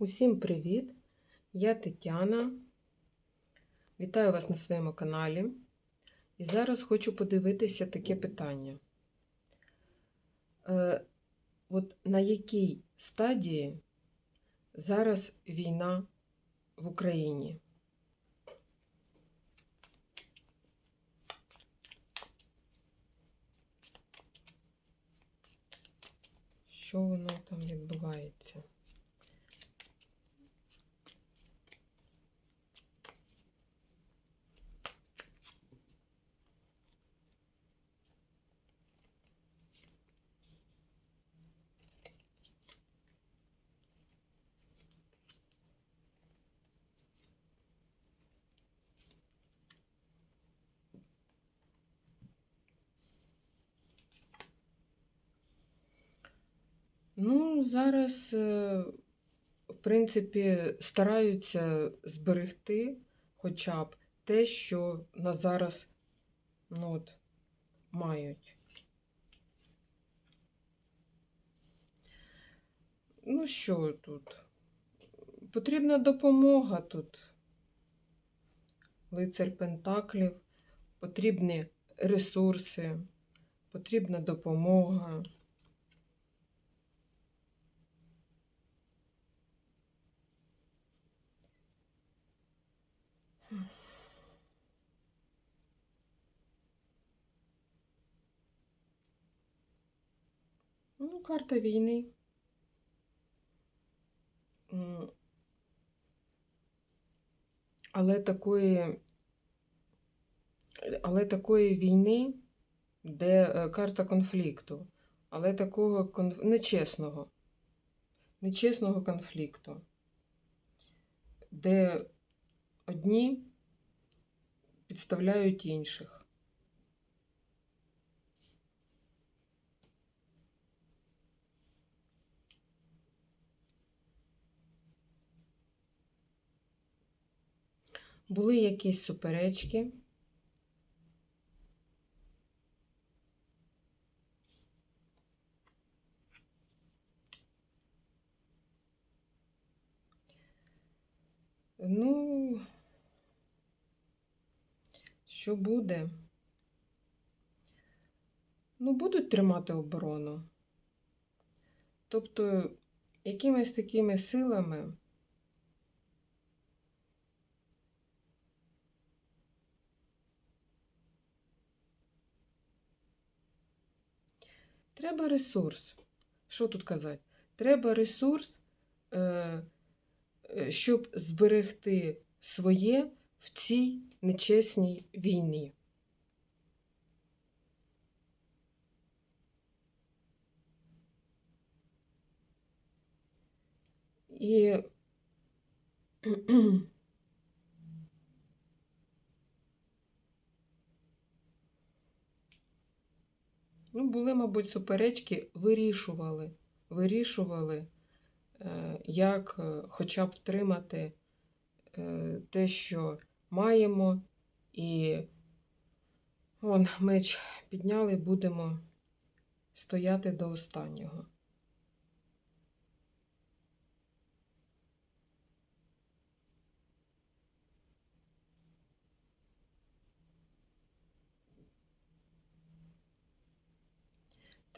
Усім привіт! Я Тетяна. Вітаю вас на своєму каналі. І зараз хочу подивитися таке питання. Е, от на якій стадії зараз війна в Україні? Що воно там відбувається? Ну, зараз, е, в принципі, стараються зберегти хоча б те, що на зараз ну, от, мають. Ну, що тут? Потрібна допомога тут. Лицар Пентаклів, потрібні ресурси, потрібна допомога. Ну, карта війни. Але такої, але такої війни, де е, карта конфлікту, але такого конф... нечесного, нечесного конфлікту, де одні підставляють інших. Були якісь суперечки. Ну, що буде? Ну, будуть тримати оборону. Тобто, якимись такими силами. Треба ресурс. Що тут казати? Треба ресурс, е, е, щоб зберегти своє в цій нечесній війні. І Ну, були, мабуть, суперечки, вирішували, вирішували, е, як е, хоча б втримати е, те, що маємо, і вон, меч підняли, будемо стояти до останнього.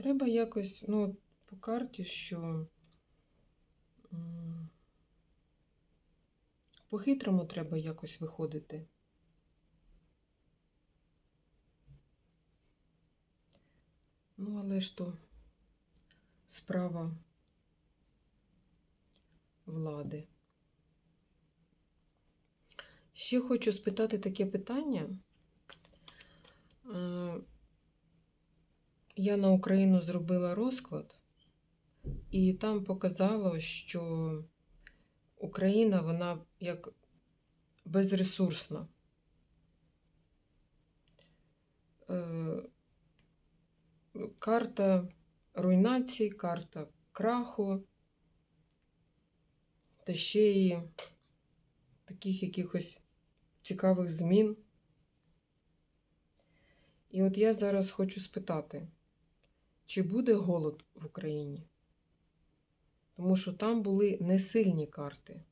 Треба якось, ну, по карті, що по-хитрому треба якось виходити. Ну, але ж то справа влади. Ще хочу спитати таке питання. Е, Я на Україну зробила розклад, і там показало, що Україна, вона як безресурсна. Е, Карта руйнації, карта краху, та ще й таких якихось цікавих змін. І от я зараз хочу спитати, чи буде голод в Україні? Тому що там були несильні карти.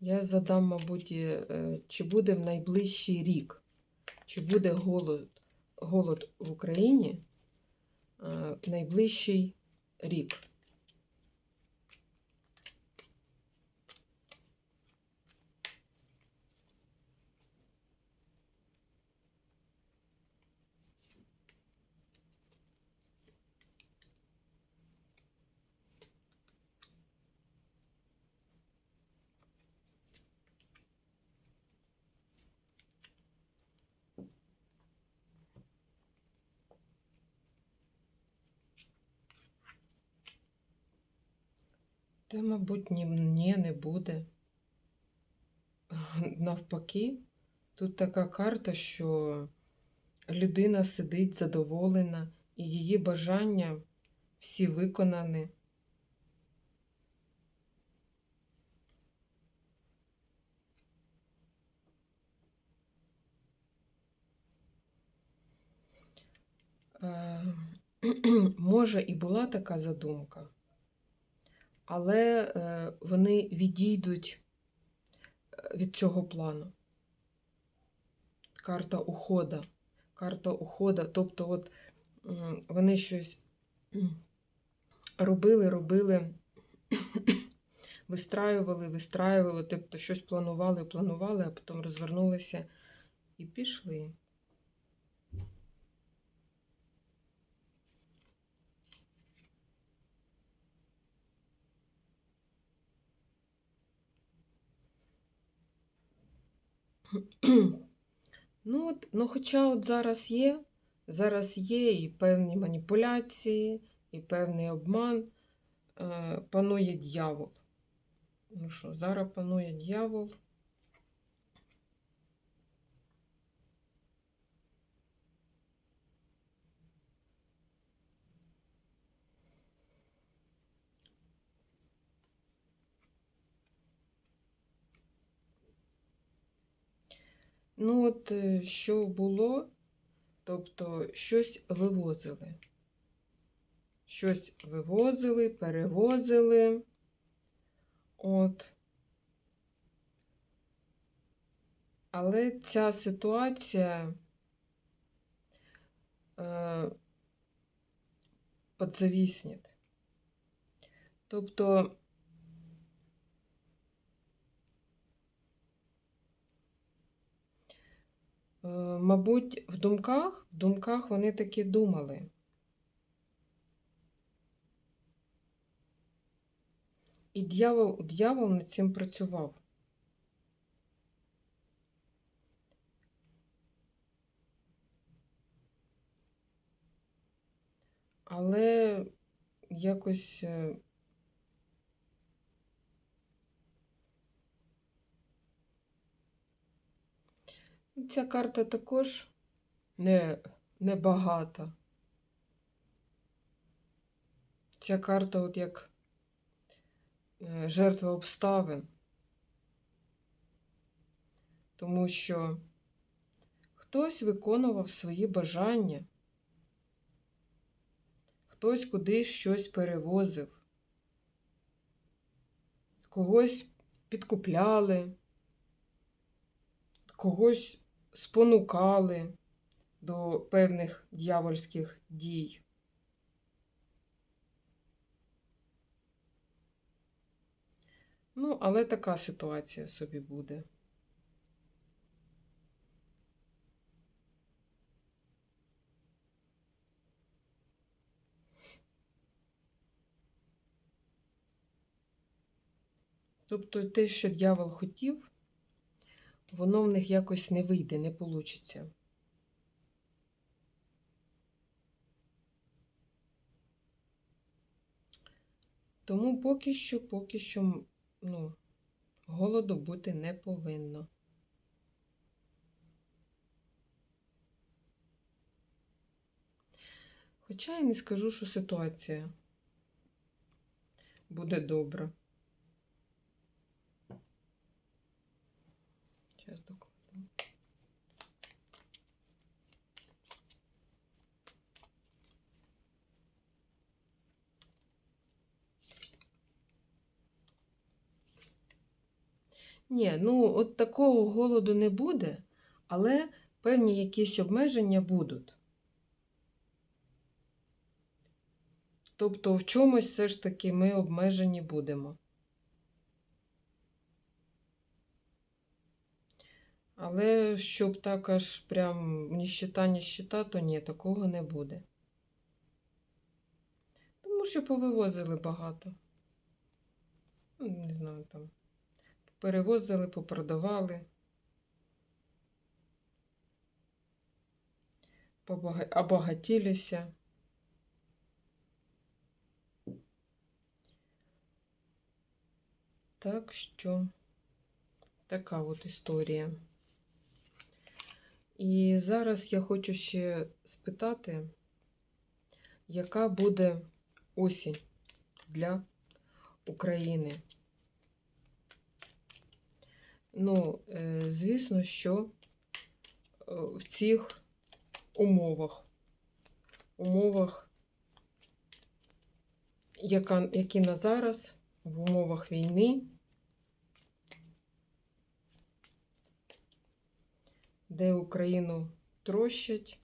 Я задам, мабуть, е, чи буде в найближчий рік, чи буде голод, голод в Україні найближчий рік. Мабуть, ні, ні, не буде. Навпаки, тут така карта, що людина сидить задоволена, і її бажання всі виконані. Е, Може, і була така задумка, але е, вони відійдуть е, від цього плану. Карта ухода. Карта ухода. Тобто, от вони щось робили, робили, вистраювали, вистраювали, тобто щось планували, планували, а потім розвернулися і пішли. Ну, от, ну, хоча от зараз є, зараз є і певні маніпуляції, і певний обман, е, панує дьявол. Ну що, зараз панує дьявол. Ну, от е, що було, тобто щось вивозили. Щось вивозили, перевозили. От. Але ця ситуація е, подзавіснет. Тобто Мабуть, в думках, в думках вони таки думали. І дьявол, дьявол над цим працював. Але якось Ця карта також не, не багата. Ця карта, от як е, жертва обставин, тому що хтось виконував свої бажання, хтось кудись щось перевозив, когось підкупляли, когось спонукали до певних дьявольських дій. Ну, але така ситуація собі буде. Тобто те, що дьявол хотів, воно в них якось не вийде, не вийде. Тому поки що, поки що, ну, голоду бути не повинно. Хоча я не скажу, що ситуація буде добре. Зараз докладу. Ні, ну от такого голоду не буде, але певні якісь обмеження будуть. Тобто в чомусь все ж таки ми обмежені будемо. Але щоб так аж прям ніщита, ніщита, то ні, такого не буде. Тому що повивозили багато. Ну, Не знаю там. Перевозили, попродавали. Обагатілися. Так що така от історія. І зараз я хочу ще спитати, яка буде осінь для України. Ну, е, звісно, що е, в цих умовах, умовах, яка, які на зараз, в умовах війни, де Україну трощать.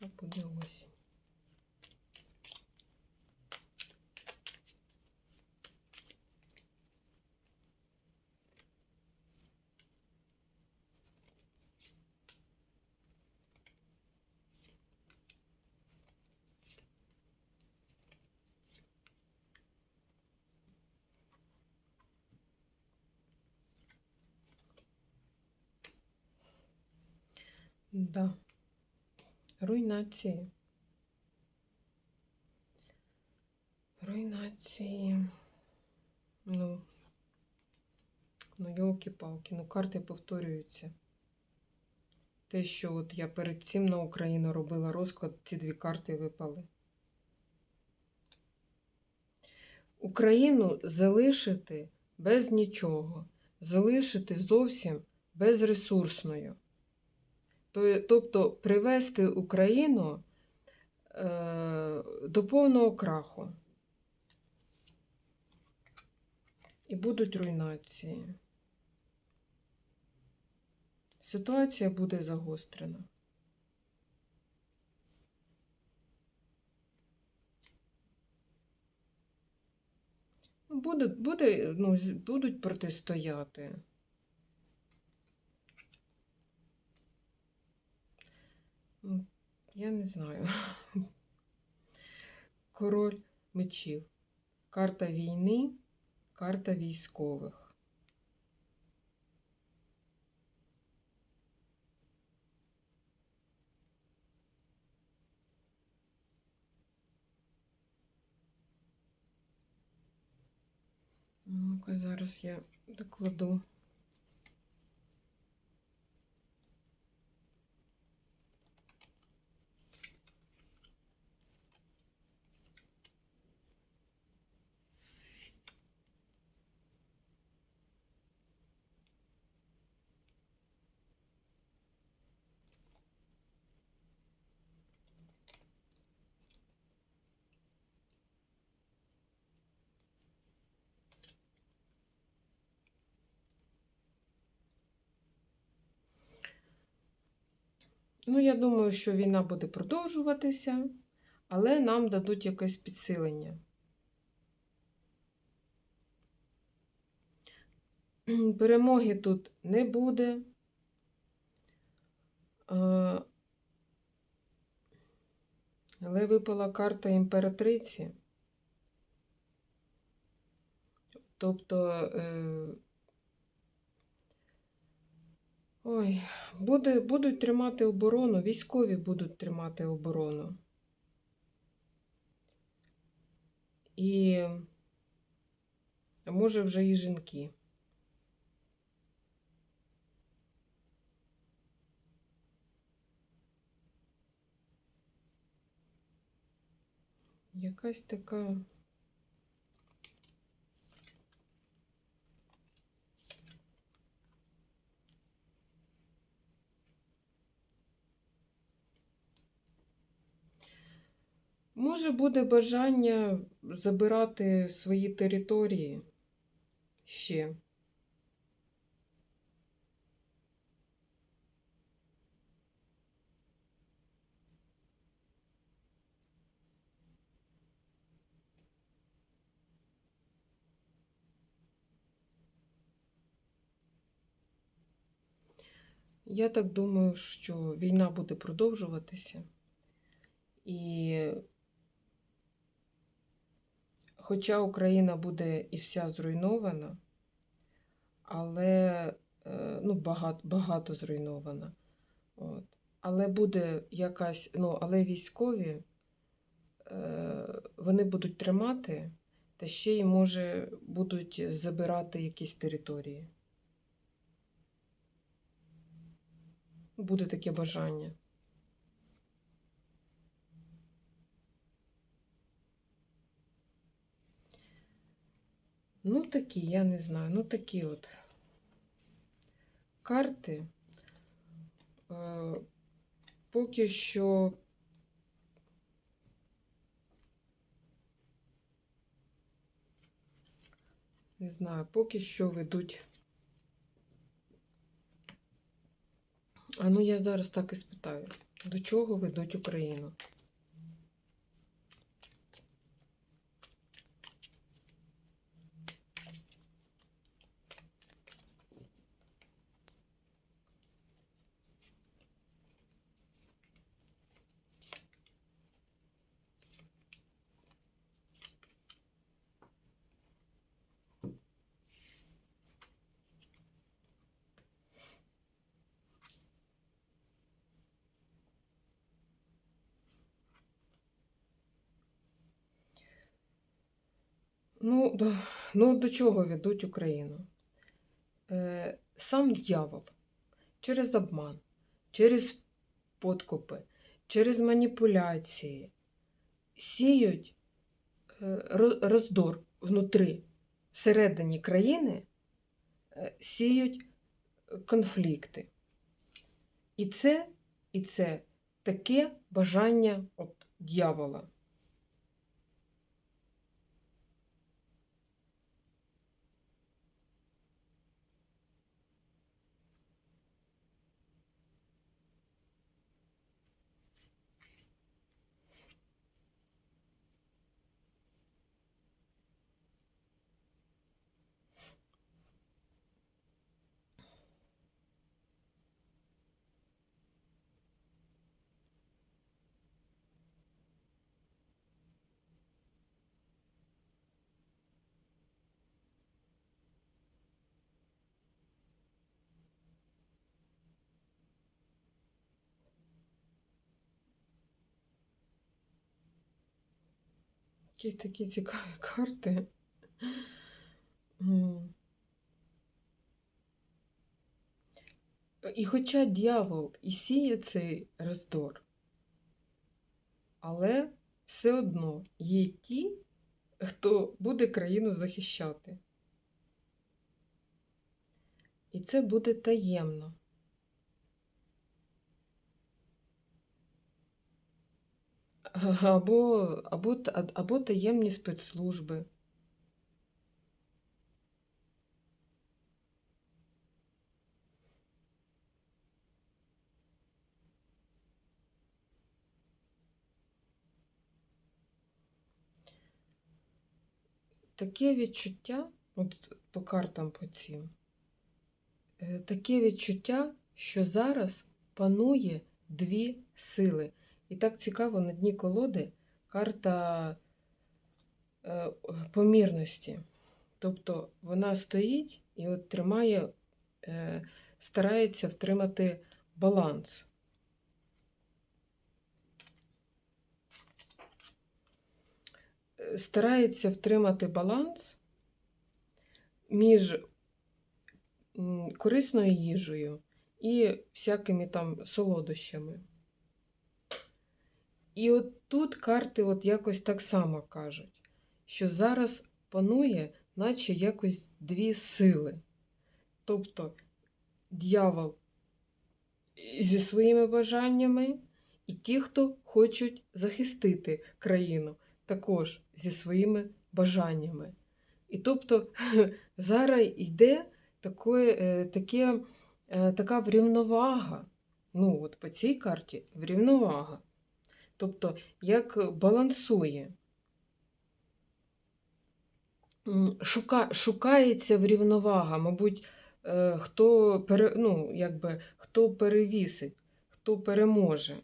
Буде осінь? Да. Руйнації. Руйнації. Ну, ну, йолки-палки, ну карти повторюються. Те, що от я перед цим на Україну робила розклад, ці дві карти випали. Україну залишити без нічого, залишити зовсім безресурсною. То- Тобто привести Україну е, до повного краху. І будуть руйнації. Ситуація буде загострена. Буде, буде, ну, будуть протистояти. Ну, Я не знаю. Король мечів. Карта війни, карта військових. Ну-ка, зараз я докладу. Ну, я думаю, що війна буде продовжуватися, але нам дадуть якесь підсилення. Перемоги тут не буде. Е, Але випала карта імператриці. Тобто, Ой, буде, будуть тримати оборону, військові будуть тримати оборону. І, може, вже і жінки. Якась така. Може, буде бажання забирати свої території ще. Я так думаю, що війна буде продовжуватися. І хоча Україна буде і вся зруйнована, але е, ну, багато, багато зруйнована. От. Але буде якась, ну, але військові е, вони будуть тримати, та ще й, може, будуть забирати якісь території. Буде таке бажання. Ну, такі, я не знаю, ну такі от карти. Е, поки що не знаю, поки що ведуть. А ну я зараз так і спитаю, до чого ведуть Україну? Ну, до, ну, до чого ведуть Україну? Е, сам дьявол через обман, через подкупи, через маніпуляції сіють е, роздор внутрі, всередині країни, е, сіють конфлікти. І це, і це таке бажання от, дьявола. Якісь такі цікаві карти. І хоча дьявол і сіє цей роздор, але все одно є ті, хто буде країну захищати. І це буде таємно. Або, або, або таємні спецслужби. Таке відчуття, от по картам по цим, е, таке відчуття, що зараз панує дві сили. І так цікаво на дні колоди карта е, помірності. Тобто вона стоїть і от тримає, е, старається втримати баланс. Старається втримати баланс між корисною їжею і всякими там солодощами. І от тут карти от якось так само кажуть, що зараз панує, наче якось дві сили. Тобто дьявол зі своїми бажаннями, і ті, хто хочуть захистити країну, також зі своїми бажаннями. І тобто зараз йде таке, е, таке, е, така врівновага. Ну, от по цій карті врівновага. Тобто, як балансує. Шука, шукається врівновага, мабуть, е, хто, пере, ну, якби, хто перевісить, хто переможе.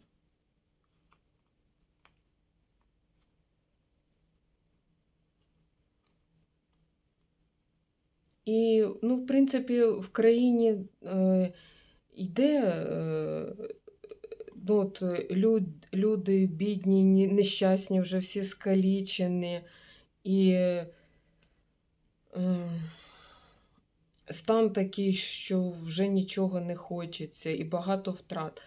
І, ну, в принципі, в країні е, йде е, ну, от, е, люд, люди бідні, нещасні, вже всі скалічені, і е, стан такий, що вже нічого не хочеться, і багато втрат.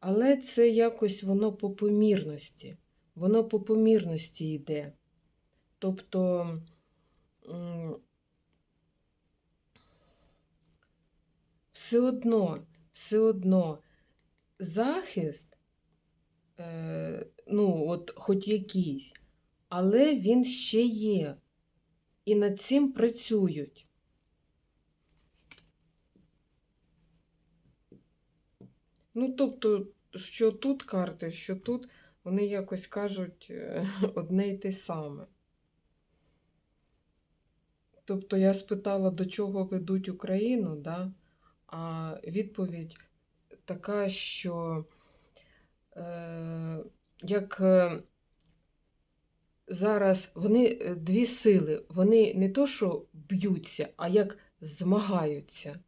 Але це якось воно по помірності. Воно по помірності йде. Тобто. все одно, все одно захист, е, ну, от хоч якийсь, але він ще є. І над цим працюють. Ну, тобто, що тут карти, що тут, вони якось кажуть е, одне й те саме. Тобто я спитала, до чого ведуть Україну, да? а відповідь така, що е, як е, зараз вони е, дві сили, вони не то, що б'ються, а як змагаються.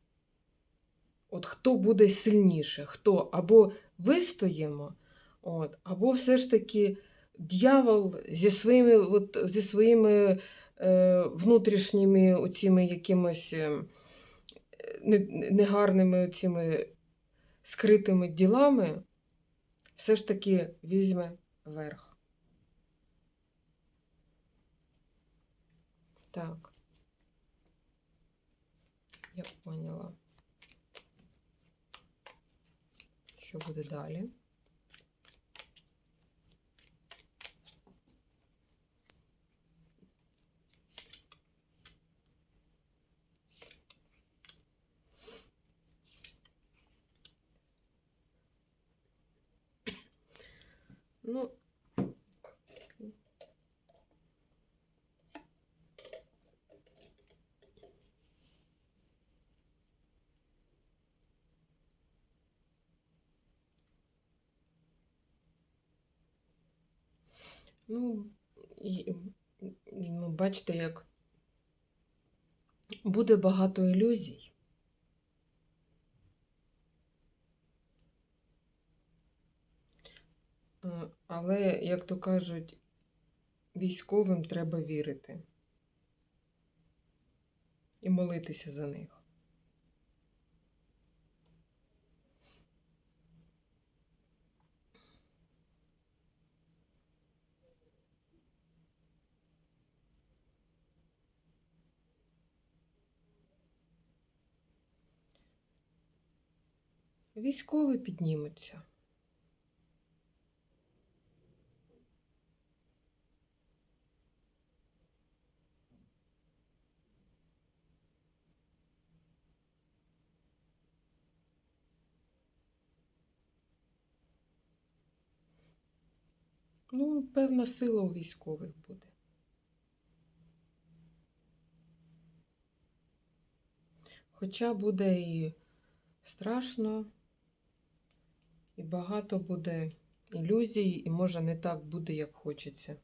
От хто буде сильніше, хто або вистоїмо, от, або все ж таки дьявол зі своїми, от, зі своїми е, внутрішніми оціми якимось е, негарними цими скритими ділами все ж таки візьме верх. Так. Я поняла. Що буде далі? Ну, ну, і, ну, бачите, як буде багато ілюзій. Е, Але, як то кажуть, військовим треба вірити і молитися за них. Військові піднімуться. Ну, певна сила у військових буде. Хоча буде і страшно, і багато буде ілюзій, і може не так буде, як хочеться.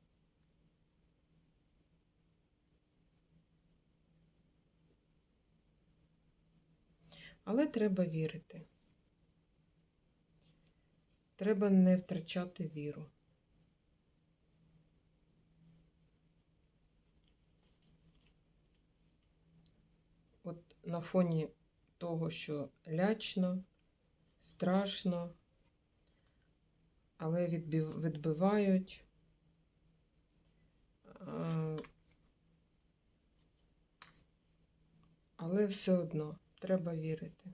Але треба вірити. Треба не втрачати віру. От на фоні того, що лячно, страшно, але відбивають. Але все одно треба вірити.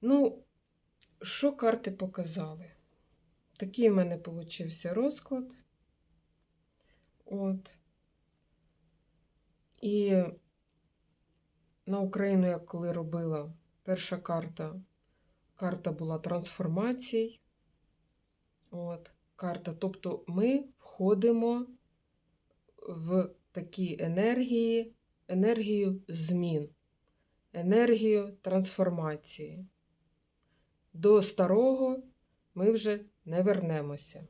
Ну, що карти показали? Такий в мене получився розклад. От. І на Україну, я коли робила, перша карта, карта була трансформацій. От, карта. Тобто ми входимо в такі енергії, енергію змін, енергію трансформації. До старого ми вже не вернемося.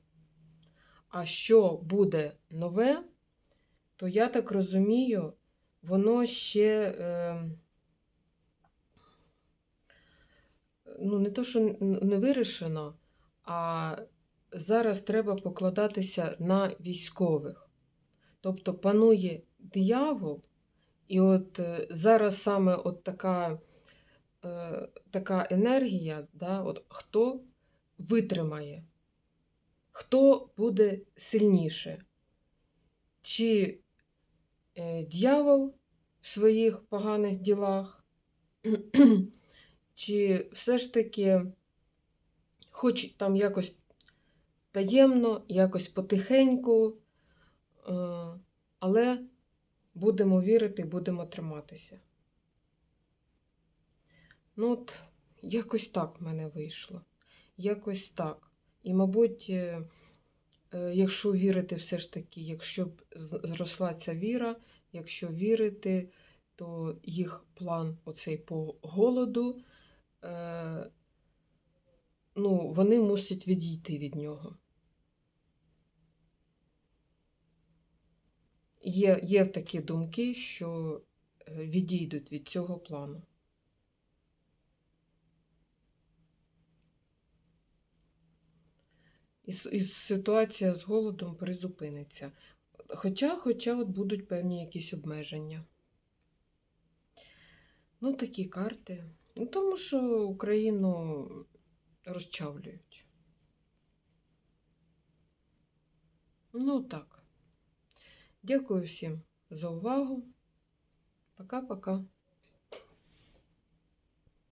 А що буде нове, то я так розумію, воно ще е, ну, не то, що не вирішено, а зараз треба покладатися на військових. Тобто панує диявол, і от е, зараз саме от така, е, така енергія, да, от хто витримає, хто буде сильніше? Чи дьявол в своїх поганих ділах, чи все ж таки, хоч там якось таємно, якось потихеньку, е, але будемо вірити, будемо триматися. Ну, от, якось так в мене вийшло. Якось так. І, мабуть, е, е, якщо вірити все ж таки, якщо б зросла ця віра, якщо вірити, то їх план оцей по голоду, е, ну, вони мусять відійти від нього. Є, є такі думки, що е, відійдуть від цього плану. І, с- і ситуація з голодом призупиниться. Хоча, хоча от будуть певні якісь обмеження. Ну, такі карти. Ну, тому що Україну розчавлюють. Ну, так. Дякую всім за увагу. Пока-пока.